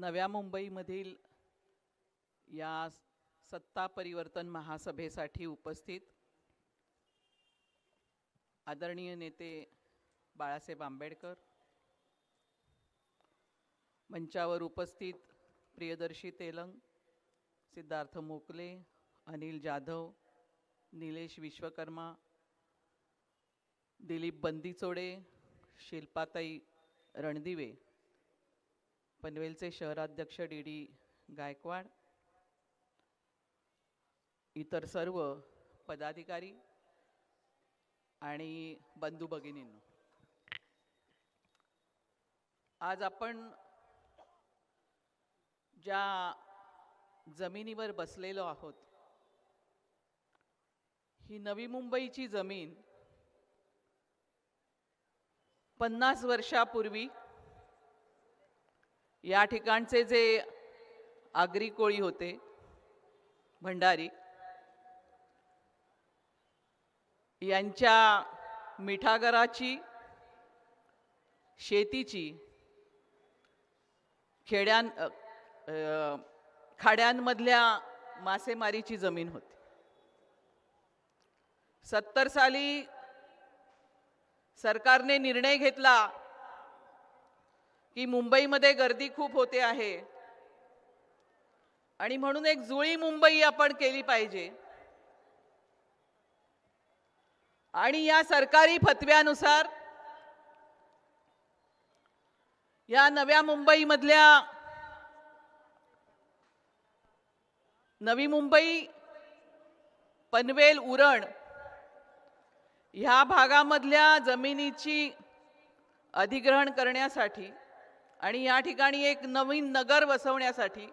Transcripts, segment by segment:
नव्या मुंबईमधील या सत्ता परिवर्तन महासभेसाठी उपस्थित आदरणीय नेते बाळासाहेब आंबेडकर मंचावर उपस्थित प्रियदर्शी तेलंग सिद्धार्थ मोकले अनिल जाधव निलेश विश्वकर्मा दिलीप बंदीचोडे शिल्पाताई रणदिवे पनवेलचे शहराध्यक्ष डी डी गायकवाड इतर सर्व पदाधिकारी आणि बंधू भगिनींनो. आज आपण ज्या जमिनीवर बसलेलो आहोत ही नवी मुंबईची जमीन पन्नास वर्षापूर्वी या ठिकाणचे जे आगरी कोळी होते भंडारी यांच्या मिठागराची शेतीची खेड्यां खाड्यांमधल्या मासेमारीची जमीन होती. सत्तर साली सरकारने निर्णय घेतला की मुंबईमध्ये गर्दी खूप होते आहे. आणि म्हणून एक जुळी मुंबई आपण केली पाहिजे. आणि या सरकारी फतव्यानुसार या नव्या मुंबईमधल्या नवी मुंबई पनवेल उरण ह्या भागामधल्या जमिनीची अधिग्रहण करण्यासाठी आणि या ठिकाणी एक नवीन नगर वसवण्यासाठी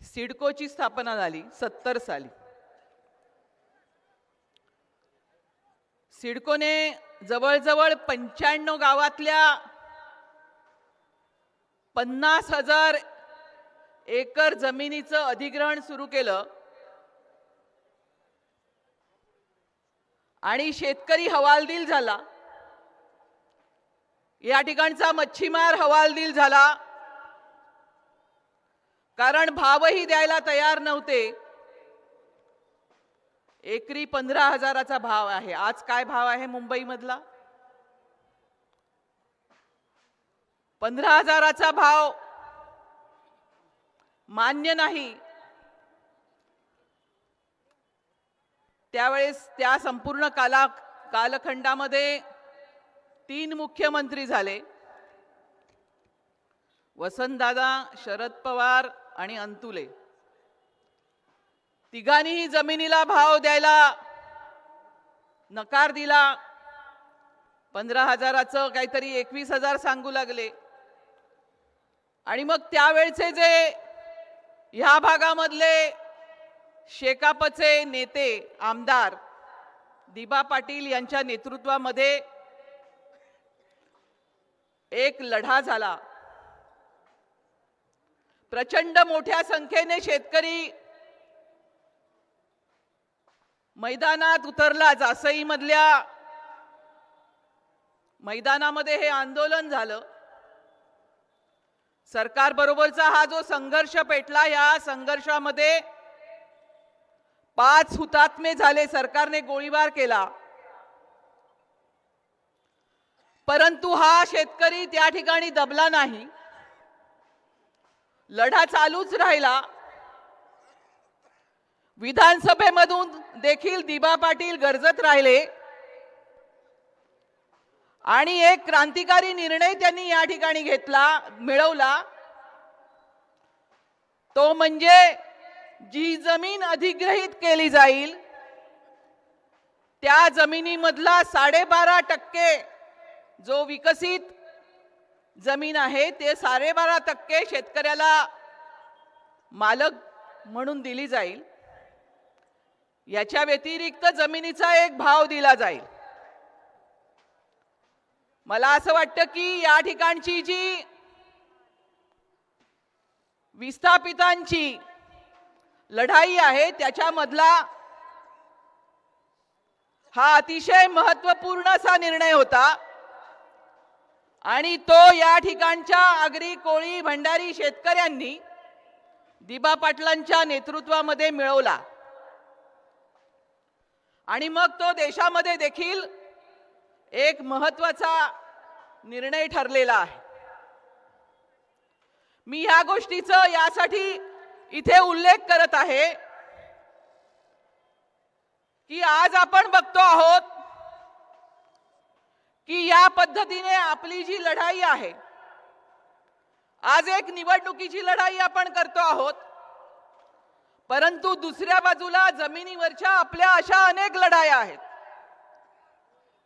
सिडकोची स्थापना झाली सत्तर साली. सिडकोने जवळजवळ पंच्याण्णव गावातल्या पन्नास हजार एकर जमिनीचं अधिग्रहण सुरू केलं. आणि शेतकरी हवालदिल झाला. या ठिकाणचा मच्छीमार हवालदिल झाला. कारण भावही द्यायला तयार नव्हते. एकरी पंधरा हजाराचा भाव आहे. आज काय भाव आहे मुंबईमधला? पंधरा हजाराचा भाव मान्य नाही. त्यावेळेस त्या संपूर्ण काला कालखंडामध्ये तीन मुख्यमंत्री झाले. वसंतदादा शरद पवार आणि अंतुले. तिघांनीही जमिनीला भाव द्यायला नकार दिला. पंधरा हजाराचं काहीतरी एकवीस हजार सांगू लागले. आणि मग त्यावेळचे जे ह्या भागामधले शेकापचे नेते आमदार दिबा पाटील यांच्या नेतृत्वामध्ये एक लढा झाला. प्रचंड मोठ्या संख्येने शेतकरी मैदानात उतरला जासई मधल्या मैदानामध्ये हे आंदोलन झालं. सरकार बरोबरचा हा जो संघर्ष पेटला या संघर्षामध्ये पाच हुतात्मे झाले. सरकारने गोळीबार केला. परंतु हा शेतकरी त्या ठिकाणी दबला नाही. लढा चालूच राहिला. विधानसभेमधून देखील दिबा पाटील गरजत राहिले. आणि एक क्रांतिकारी निर्णय त्यांनी या ठिकाणी घेतला मिळवला. तो म्हणजे जी जमीन अधिग्रहित केली जाईल त्या जमिनीमधला साडेबारा टक्के जो विकसित जमीन आहे ते साडेबारा टक्के शेतकऱ्याला मालक म्हणून दिली जाईल. याच्या व्यतिरिक्त जमिनीचा एक भाव दिला जाईल. मला असं वाटतं की या ठिकाणची जी विस्थापितांची लढाई आहे त्याच्यामधला हा अतिशय महत्त्वपूर्ण असा निर्णय होता. आणि तो या ठिकाणच्या आगरी कोळी भंडारी शेतकऱ्यांनी दिबा पाटलांच्या नेतृत्वामध्ये मिळवला. आणि मग तो देशामध्ये देखील एक महत्त्वाचा निर्णय ठरलेला आहे. मी ह्या गोष्टीचं यासाठी इथे उल्लेख करत आहे की आज आपण बघतो आहोत की या पद्धतीने आपली जी लढाई आहे आज एक निवडणुकीची लढाई आपण करतो आहोत. परंतु दुसऱ्या बाजूला जमिनीवरच्या आपल्या अशा अनेक लढाया आहेत.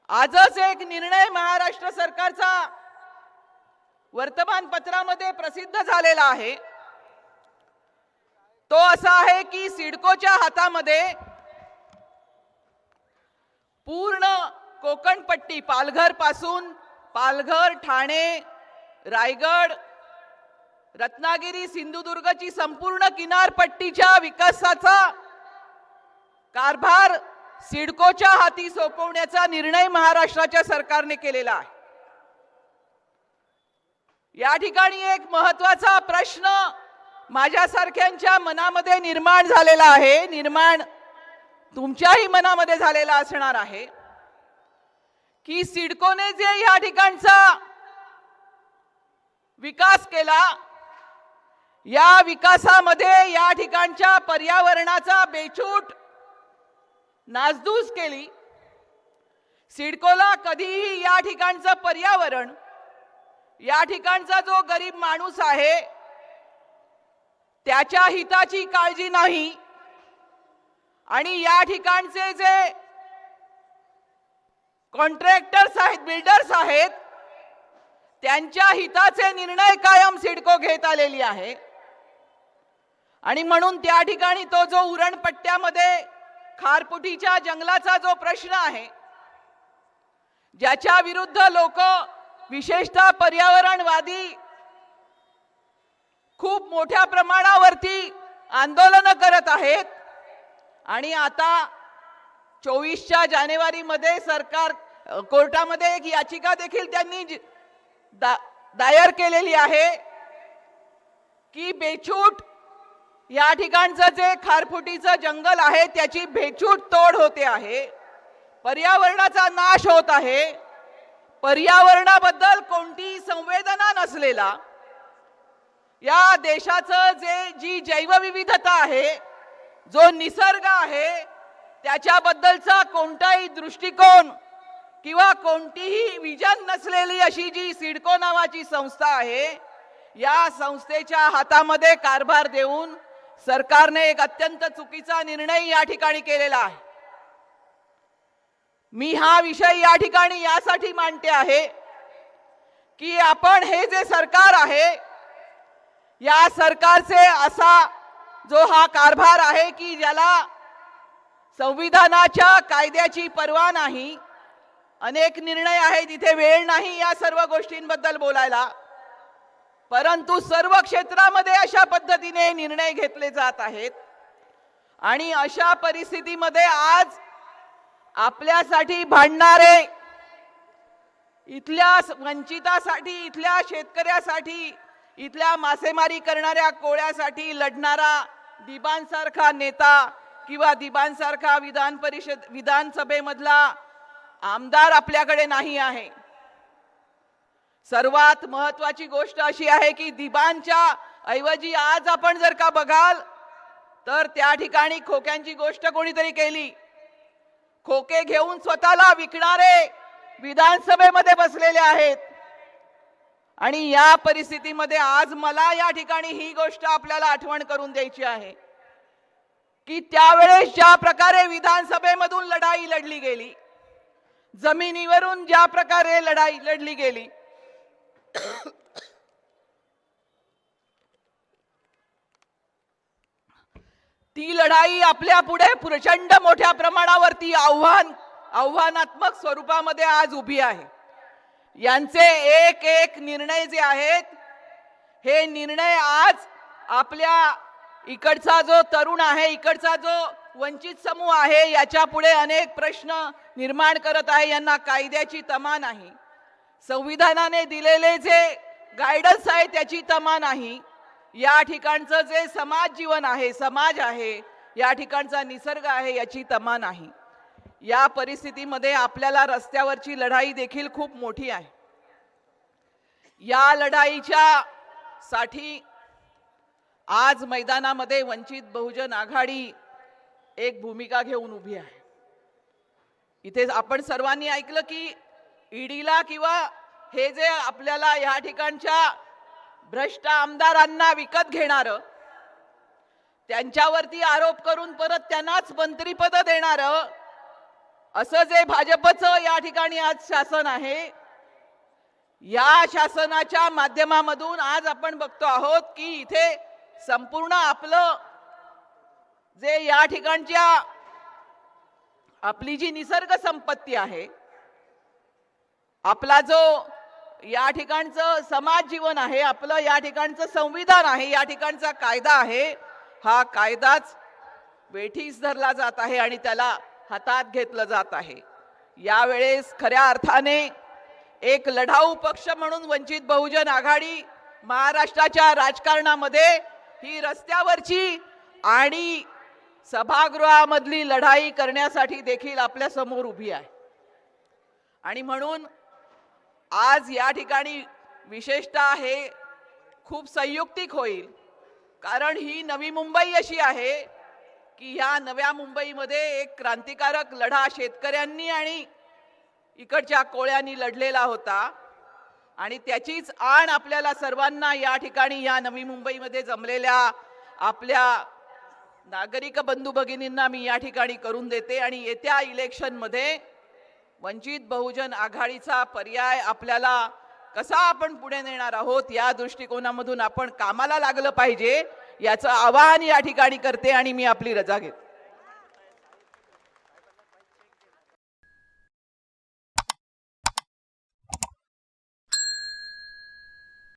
आजच एक निर्णय महाराष्ट्र सरकारचा वर्तमानपत्रामध्ये प्रसिद्ध झालेला आहे. तो असा आहे की सिडकोच्या हातामध्ये पूर्ण कोकणपट्टी पालघरपासून पालघर ठाणे रायगड रत्नागिरी सिंधुदुर्गची संपूर्ण किनारपट्टीच्या विकासाचा कारभार सिडकोच्या हाती सोपवण्याचा निर्णय महाराष्ट्राच्या सरकारने केलेला आहे. या ठिकाणी एक महत्त्वाचा प्रश्न माझ्यासारख्यांच्या मनामध्ये निर्माण झालेला आहे. निर्माण तुमच्याही मनामध्ये झालेला असणार आहे. की सिडकोने जे या ठिकाणचा विकास केला या विकासामध्ये या ठिकाणच्या पर्यावरणाचा बेछूट नासधूस केली. सिडकोला कधीही या ठिकाणचं पर्यावरण या ठिकाणचा जो गरीब माणूस आहे त्याच्या हिताची काळजी नाही. आणि या ठिकाणचे जे कॉन्ट्रॅक्टर्स आहेत बिल्डर्स आहेत त्यांच्या हिताचे निर्णय कायम सिडको घेत आलेली आहे. आणि म्हणून त्या ठिकाणी तो जो उरणपट्ट्यामध्ये खारपुटीच्या जंगलाचा जो प्रश्न आहे ज्याच्या विरुद्ध लोक विशेषतः पर्यावरणवादी खूप मोठ्या प्रमाणावरती आंदोलन करत आहेत. आणि आता चोवीसच्या जानेवारीमध्ये सरकार कोर्टामध्ये एक याचिका देखील त्यांनी दा- दायर केलेली आहे की बेछूट या ठिकाणचं जे खारफुटीचं जंगल आहे त्याची बेछूट तोड होते आहे. पर्यावरणाचा नाश होत आहे. पर्यावरणाबद्दल कोणतीही संवेदना नसलेला. या देशाचं जे जी जैवविविधता आहे जो निसर्ग आहे त्याच्याबद्दलचा कोणताही दृष्टिकोन किंवा कोणतीही विजन नसलेली अशी जी सिडको नावाची संस्था आहे या संस्थेच्या हातामध्ये कारभार देऊन सरकारने एक अत्यंत चुकीचा निर्णय या ठिकाणी केलेला आहे. मी हा विषय या ठिकाणी यासाठी मांडते आहे की आपण हे जे सरकार आहे या सरकारचे असा जो हा कारभार आहे की ज्याला संविधानाच्या कायद्याची पर्वा नाही अनेक निर्णय आहेत इथे वेळ नाही या सर्व गोष्टींबद्दल बोलायला. परंतु सर्व क्षेत्रामध्ये अशा पद्धतीने निर्णय घेतले जात आहेत. आणि अशा परिस्थितीमध्ये आज आपल्यासाठी भांडणारे इथल्या वंचितासाठी इथल्या शेतकऱ्यासाठी इथल्या मासेमारी करणाऱ्या कोळ्यासाठी लढणारा दिबांसारखा नेता किंवा दिबांसारखा विधान परिषद विधानसभेमधला आमदार आपल्याकडे नाही आहे. सर्वात महत्वाची गोष्ट अशी आहे की दिबांच्या ऐवजी आज आपण जर का बघाल तर त्या ठिकाणी खोक्यांची गोष्ट कोणीतरी केली. खोके घेऊन स्वतःला विकणारे विधानसभेमध्ये बसलेले आहेत. आणि या परिस्थितीमध्ये आज मला या ठिकाणी ही गोष्ट आपल्याला आठवण करून द्यायची आहे. की त्यावेळेस ज्या प्रकारे विधानसभेमधून लढाई लढली गेली जमिनीवरून ज्या प्रकारे लढाई लढली गेली ती लढाई आपल्या पुढे प्रचंड मोठ्या प्रमाणावरती आव्हान आव्हानात्मक स्वरूपामध्ये आज उभी आहे. यांचे एक एक निर्णय जे आहेत हे निर्णय आज आपल्या इकडचा जो तरुण आहे इकडचा जो वंचित समूह आहे याच्यापुढे अनेक प्रश्न निर्माण करत आहे यांना कायद्याची तमा नाही. संविधानाने दिलेले जे गायडन्स आहे त्याची तमा नाही. या ठिकाणचं जे समाज जीवन आहे समाज आहे या ठिकाणचा निसर्ग आहे याची तमा नाही. या परिस्थितीमध्ये आपल्याला रस्त्यावरची लढाई देखील खूप मोठी आहे. या लढाईच्या साठी आज मैदानामध्ये वंचित बहुजन आघाडी एक भूमिका घेऊन उभी आहे. इथे आपण सर्वांनी ऐकलं की ईडीला किंवा हे जे आपल्याला या ठिकाणच्या भ्रष्ट आमदारांना विकत घेणार त्यांच्यावरती आरोप करून परत त्यांनाच मंत्रीपद देणार असं जे भाजपचं या ठिकाणी आज शासन आहे या शासनाच्या माध्यमामधून आज आपण बघतो आहोत की इथे संपूर्ण आपलं जे या ठिकाणच्या आपली जी निसर्ग संपत्ती आहे आपला जो या ठिकाणचं समाज जीवन आहे आपलं या ठिकाणचं संविधान आहे या ठिकाणचा कायदा आहे हा कायदाच वेठीस धरला जात आहे आणि त्याला हातात घेतलं जात आहे. यावेळेस खऱ्या अर्थाने एक लढाऊ पक्ष म्हणून वंचित बहुजन आघाडी महाराष्ट्राच्या राजकारणामध्ये ही रस्त्यावरची आणि सभागृहामधली लढाई करण्यासाठी देखील आपल्यासमोर उभी आहे. आणि म्हणून आज या ठिकाणी विशेषतः हे खूप संयुक्तिक होईल. कारण ही नवी मुंबई अशी आहे की ह्या नव्या मुंबईमध्ये एक क्रांतिकारक लढा शेतकऱ्यांनी आणि इकडच्या कोळ्यांनी लढलेला होता. आणि त्याचीच आण आपल्याला सर्वांना या ठिकाणी या नवी मुंबईमध्ये जमलेल्या आपल्या नागरिक बंधू भगिनींना मी या ठिकाणी करून देते आणि येत्या इलेक्शनमध्ये वंचित बहुजन आघाडीचा पर्याय आपल्याला कसा आपण पुढे नेणार आहोत या दृष्टिकोनामधून आपण कामाला लागलं पाहिजे याचं आवाहन या ठिकाणी करते आणि मी आपली रजा घेते.